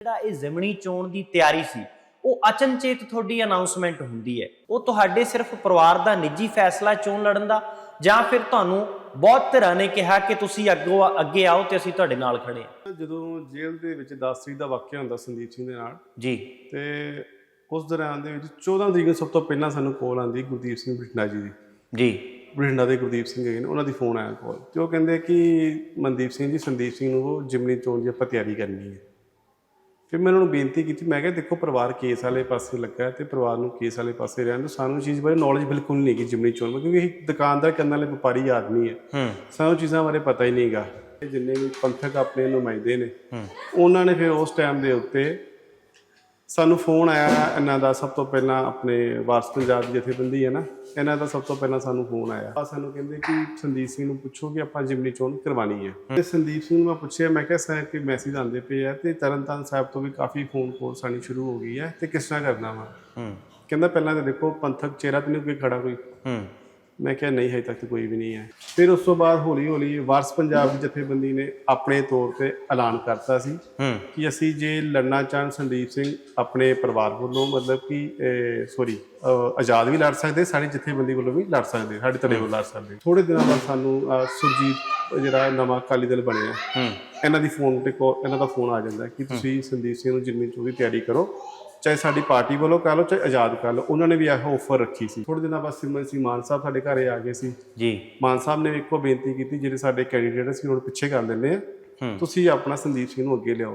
ਜਿਹੜਾ ਇਹ ਜ਼ਮਣੀ ਚੋਣ ਦੀ ਤਿਆਰੀ ਸੀ ਉਹ ਅਚਨਚੇਤ ਤੁਹਾਡੀ ਅਨਾਉਂਸਮੈਂਟ ਹੁੰਦੀ ਹੈ। ਉਹ ਤੁਹਾਡੇ ਸਿਰਫ ਪਰਿਵਾਰ ਦਾ ਨਿੱਜੀ ਫੈਸਲਾ ਚੋਣ ਲੜਨ ਦਾ ਜਾਂ ਫਿਰ ਤੁਹਾਨੂੰ ਬਹੁਤ ਧਿਰਾਂ ਨੇ ਕਿਹਾ ਕਿ ਤੁਸੀਂ ਅੱਗੋਂ ਅੱਗੇ ਆਓ ਤੇ ਅਸੀਂ ਤੁਹਾਡੇ ਨਾਲ ਖੜੇ ਹਾਂ। ਜਦੋਂ ਜੇਲ੍ਹ ਦੇ ਵਿੱਚ 10 ਤਰੀਕ ਦਾ ਵਾਕਿਆ ਹੁੰਦਾ ਸੰਦੀਪ ਸਿੰਘ ਦੇ ਨਾਲ ਜੀ। ਤੇ ਉਸ ਦੌਰਾਨ ਦੇ ਵਿੱਚ 14 ਤਰੀਕ ਨੂੰ ਸਭ ਤੋਂ ਪਹਿਲਾਂ ਸਾਨੂੰ ਕਾਲ ਆਂਦੀ ਗੁਰਦੀਪ ਸਿੰਘ ਬਠਿੰਡਾ ਜੀ ਦੀ। ਜੀ। ਬਠਿੰਡਾ ਦੇ ਗੁਰਦੀਪ ਸਿੰਘ ਹੈਗੇ ਨੇ ਉਹਨਾਂ ਦੀ ਫੋਨ ਆਇਆ ਕਾਲ ਤੇ ਉਹ ਕਹਿੰਦੇ ਕਿ ਮਨਦੀਪ ਸਿੰਘ ਜੀ ਸੰਦੀਪ ਸਿੰਘ ਨੂੰ ਉਹ ਜਿਮਨੀ ਚੋਣ ਦੀ ਆਪਾਂ ਤਿਆਰੀ ਕਰਨੀ ਹੈ। ਫਿਰ ਮੈਂ ਉਹਨਾਂ ਨੂੰ ਬੇਨਤੀ ਕੀਤੀ ਮੈਂ ਕਿਹਾ ਦੇਖੋ ਪਰਿਵਾਰ ਕੇਸ ਵਾਲੇ ਪਾਸੇ ਲੱਗਾ ਹੈ ਤੇ ਪਰਿਵਾਰ ਨੂੰ ਕੇਸ ਵਾਲੇ ਪਾਸੇ ਰਹਿਣ ਦਿਓ। ਸਾਨੂੰ ਚੀਜ਼ ਬਾਰੇ ਨੌਲੇਜ ਬਿਲਕੁਲ ਨਹੀਂ ਹੈਗੀ ਜਿਮਨੀ ਚੋਣ ਕਿਉਂਕਿ ਇਹ ਦੁਕਾਨਦਾਰ ਕਰਨ ਵਾਲੇ ਵਪਾਰੀ ਆਦਮੀ ਹੈ ਹੂੰ। ਸਾਨੂੰ ਚੀਜ਼ਾਂ ਬਾਰੇ ਪਤਾ ਹੀ ਨਹੀਂਗਾ ਜਿੰਨੇ ਵੀ ਪੰਥਕ ਆਪਣੇ ਨੁਮਾਇੰਦੇ ਨੇ ਉਹਨਾਂ ਨੇ ਫਿਰ ਉਸ ਟਾਈਮ ਦੇ ਉੱਤੇ ਸਾਨੂੰ ਫੋਨ ਆਇਆ ਇਹਨਾਂ ਦਾ ਸਭ ਤੋਂ ਪਹਿਲਾਂ ਆਪਣੇ ਵਾਰਸ ਪੰਜਾਬ ਦੀ ਜਥੇਬੰਦੀ ਹੈ ਨਾ ਇਹਨਾਂ ਦਾ ਸਭ ਤੋਂ ਪਹਿਲਾਂ ਸਾਨੂੰ ਫੋਨ ਆਇਆ। ਆ ਸਾਨੂੰ ਕਹਿੰਦੇ ਕਿ ਸੰਦੀਪ ਸਿੰਘ ਨੂੰ ਪੁੱਛੋ ਕਿ ਆਪਾਂ ਜਿਮਨੀ ਚੋਣ ਕਰਵਾਣੀ ਹੈ। ਤੇ ਸੰਦੀਪ ਸਿੰਘ ਨੂੰ ਮੈਂ ਪੁੱਛਿਆ ਮੈਂ ਕਿਹਾ ਸਰ ਕਿ ਮੈਸੇਜ ਆਉਂਦੇ ਪਏ ਆ ਤੇ ਤਰਨਤਾਰਨ ਸਾਹਿਬ ਤੋਂ ਵੀ ਕਾਫੀ ਫੋਨ ਕਾਲ ਸਾਣੀ ਸ਼ੁਰੂ ਹੋ ਗਈ ਹੈ ਤੇ ਕਿਸ ਤਰ੍ਹਾਂ ਕਰਨਾ ਵਾ? ਹੂੰ। ਕਹਿੰਦਾ ਪਹਿਲਾਂ ਤਾਂ ਦੇਖੋ ਪੰਥਕ ਚਿਹਰਾ ਤੇ ਨਹੀਂ ਕੋਈ ਖੜਾ ਕੋਈ। ਹੂੰ। ਮੈਂ ਕਿਹਾ ਨਹੀਂ ਹਜੇ ਤੱਕ ਕੋਈ ਵੀ ਨਹੀਂ ਹੈ। ਫਿਰ ਉਸ ਤੋਂ ਬਾਅਦ ਹੌਲੀ ਹੌਲੀ ਵਾਰਸ ਪੰਜਾਬ ਦੀ ਜਥੇਬੰਦੀ ਨੇ ਆਪਣੇ ਤੌਰ ਤੇ ਐਲਾਨ ਕਰਤਾ ਸੀ ਹੂੰ। ਕਿ ਅਸੀਂ ਜੇ ਲੜਨਾ ਚਾਹਣ ਸੰਦੀਪ ਸਿੰਘ ਆਪਣੇ ਪਰਿਵਾਰ ਵੱਲੋਂ ਮਤਲਬ ਕਿ ਸੋਰੀ ਆਜ਼ਾਦ ਵੀ ਲੜ ਸਕਦੇ ਸਾਡੇ ਜਥੇਬੰਦੀ ਵੱਲੋਂ ਵੀ ਲੜ ਸਕਦੇ ਸਾਡੇ ਧੜੇ ਵੱਲੋਂ ਲੜ ਸਕਦੇ। ਥੋੜੇ ਦਿਨਾਂ ਬਾਅਦ ਸਾਨੂੰ ਸੁਰਜੀਤ ਜਿਹੜਾ ਨਵਾਂ ਅਕਾਲੀ ਦਲ ਬਣਿਆ ਹੂੰ। ਇਹਨਾਂ ਦੀ ਫੋਨ ਤੇ ਇਹਨਾਂ ਦਾ ਫੋਨ ਆ ਜਾਂਦਾ ਕਿ ਤੁਸੀਂ ਸੰਦੀਪ ਸਿੰਘ ਨੂੰ ਜਿੰਨੀ ਚੋਂ ਦੀ ਤਿਆਰੀ ਕਰੋ। ਚਾਹੇ ਸਾਡੀ ਪਾਰਟੀ ਵੱਲੋਂ ਕਰ ਲਓ ਚਾਹੇ ਆਜ਼ਾਦ ਕਰ ਲਓ ਉਹਨਾਂ ਨੇ ਵੀ ਇਹ ਆਫਰ ਰੱਖੀ ਸੀ। ਥੋੜੇ ਦਿਨਾਂ ਬਾਅਦ ਸਿਮਰਨ ਸਿੰਘ ਮਾਨ ਸਾਹਿਬ ਸਾਡੇ ਘਰੇ ਆ ਗਏ ਸੀ। ਜੀ। ਮਾਨ ਸਾਹਿਬ ਨੇ ਇੱਕੋ ਬੇਨਤੀ ਕੀਤੀ ਜਿਹੜੇ ਸਾਡੇ ਕੈਂਡੀਡੇਟ ਸੀ ਉਹਨਾਂ ਨੂੰ ਪਿੱਛੇ ਕਰ ਦਿੰਦੇ ਆ। ਤੁਸੀਂ ਆਪਣਾ ਸੰਦੀਪ ਸਿੰਘ ਨੂੰ ਅੱਗੇ ਲਿਆਓ।